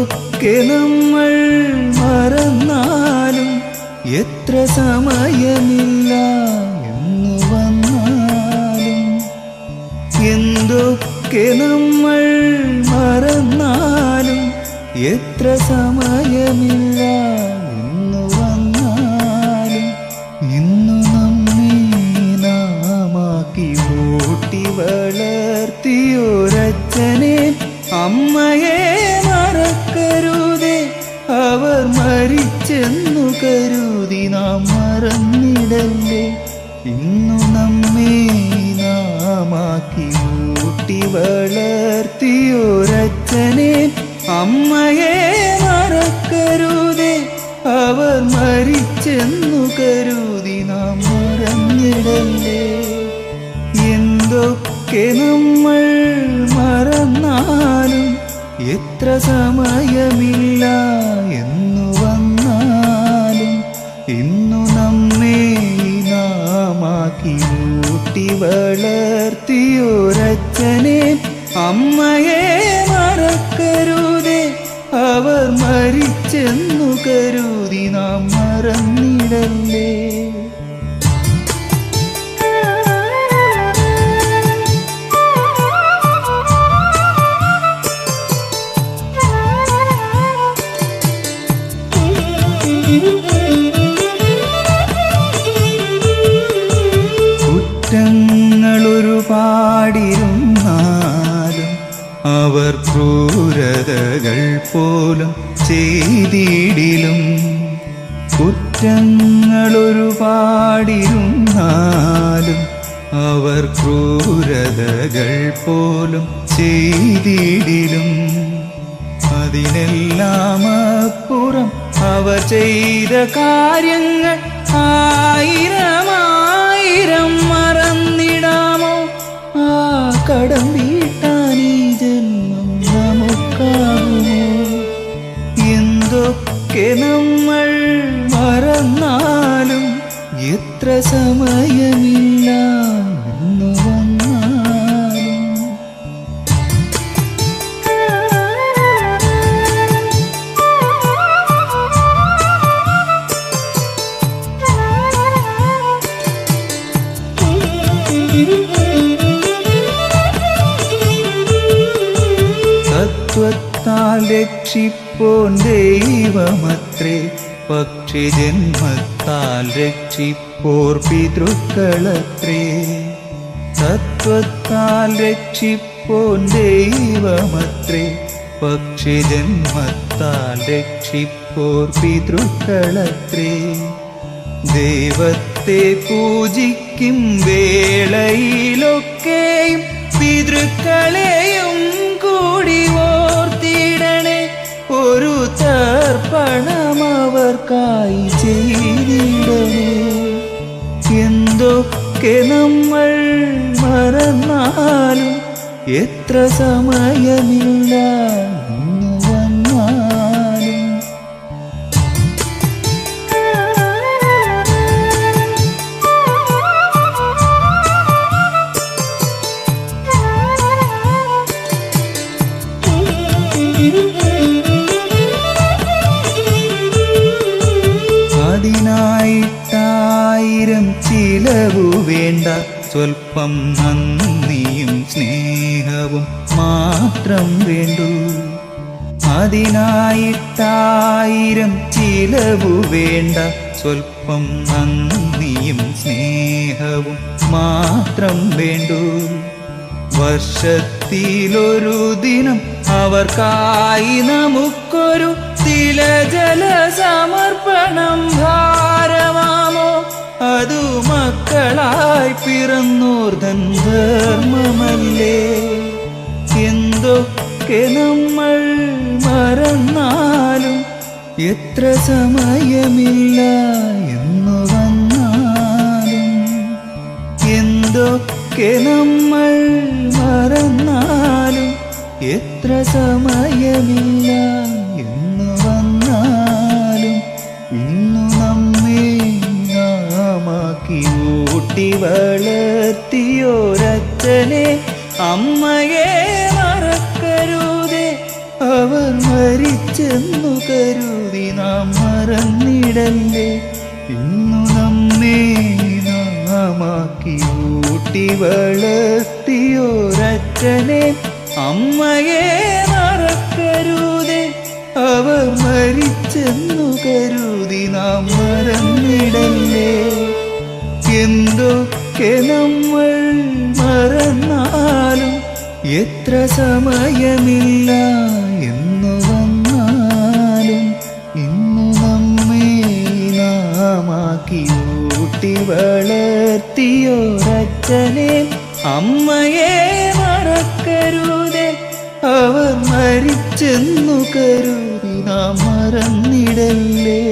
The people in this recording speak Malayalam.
എന്തൊക്കെ നമ്മൾ മറന്നാലും എത്ര സമയമില്ല എന്ന് വന്നാലും. എന്തൊക്കെ നമ്മൾ മറന്നാലും എത്ര സമയമില്ല എന്ന് വന്നാലും. അമ്മയെ മറക്കരുതേ അവർ മരിച്ചെന്നു കരുതി നാം മറന്നിടല്ലേ. ഇന്നു നമ്മെ നാമാക്കി ഊട്ടി വളർത്തിയൊരച്ഛനെ. അമ്മയെ മറക്കരുതേ അവർ മരിച്ചെന്നു കരുതി നാം മറന്നിടല്ലേ. എന്തൊക്കെ നമ്മൾ എത്ര സമയമില്ല എന്നു വന്നാലും ഇന്നു നമ്മെ നാമാക്കി കൂട്ടി വളർത്തിയൊരച്ഛനെ അമ്മയെ മറക്കരുതേ. അവർ മരിച്ചെന്നു കരുതി നാം മറന്നിടല്ലേ. ക്രൂരതകൾ പോലും ചെയ്തിടിലും കുറ്റങ്ങളൊരുപാടിരുന്നാലും അവർ ക്രൂരതകൾ പോലും ചെയ്തിടിലും അതിനെല്ലാം അപ്പുറം അവർ ചെയ്ത കാര്യങ്ങൾ ആയിരമായിരം മറന്നിടാമോ ആ കടം എത്ര വന്നാലും. തത്വത്താൽ രക്ഷിപ്പോൻ ദൈവമത്രേ. പക്ഷി ജന്മത്താൽ രക്ഷിപ്പോർ പിതൃക്കളത്രേ. തത്വത്താൽ രക്ഷിപ്പോൻ ദൈവമത്രേ. പക്ഷി ജന്മത്താൽ രക്ഷിപ്പോർ പിതൃക്കളത്രേ. ദൈവത്തെ പൂജിക്കും വേളയിലൊക്കെയും പിതൃക്കളെയും കൂടി എന്തൊക്കെ നമ്മൾ മറന്നാലും എത്ര സമയമില്ല വന്നാലും. അതിനായിട്ടായിരം ചിലവു വേണ്ട. സ്വൽപ്പം നന്ദിയും സ്നേഹവും മാത്രം വേണ്ടു. അതിനായിട്ടായിരം ചിലവു വേണ്ട. സ്വൽപ്പം നന്ദിയും സ്നേഹവും മാത്രം വേണ്ടു. വർഷത്തിലൊരു ദിനം അവർക്കായി നമുക്കൊരു തിലജല സമർപ്പണം ഭാരമാമോ? അതു മക്കളായി പിറന്നൂർ ധർമ്മമല്ലേ എന്തൊക്കെ നമ്മൾ മറന്നാലും എത്ര സമയമില്ല എന്നു വന്നാലും? എന്തൊക്കെ നമ്മൾ മറന്നാലും എത്ര സമയമില്ല ഊട്ടി വളർത്തിയോരച്ഛനെ അമ്മയെ മറക്കരുതേ. അവർ മരിച്ച മരിച്ചെന്നു കരുതി നാം മറന്നിടല്ലേ. ഇന്നു നമ്മെ നാമാക്കി ഊട്ടി വളർത്തിയോരച്ഛനെ അമ്മയെ മറക്കരുതേ. അവർ മരിച്ചെന്നു കരുതി നാം മറന്നിടല്ലേ എന്തൊക്കെ നമ്മൾ മറന്നാലും എത്ര സമയമില്ല എന്നു വന്നാലും ഇന്നു നമ്മെ നാമാക്കി ഊട്ടി വളർത്തിയോരച്ഛനെ. അമ്മയെ മറക്കരുതേ അവർ മരിച്ചെന്നു കരുതി നാം മറന്നിടല്ലേ.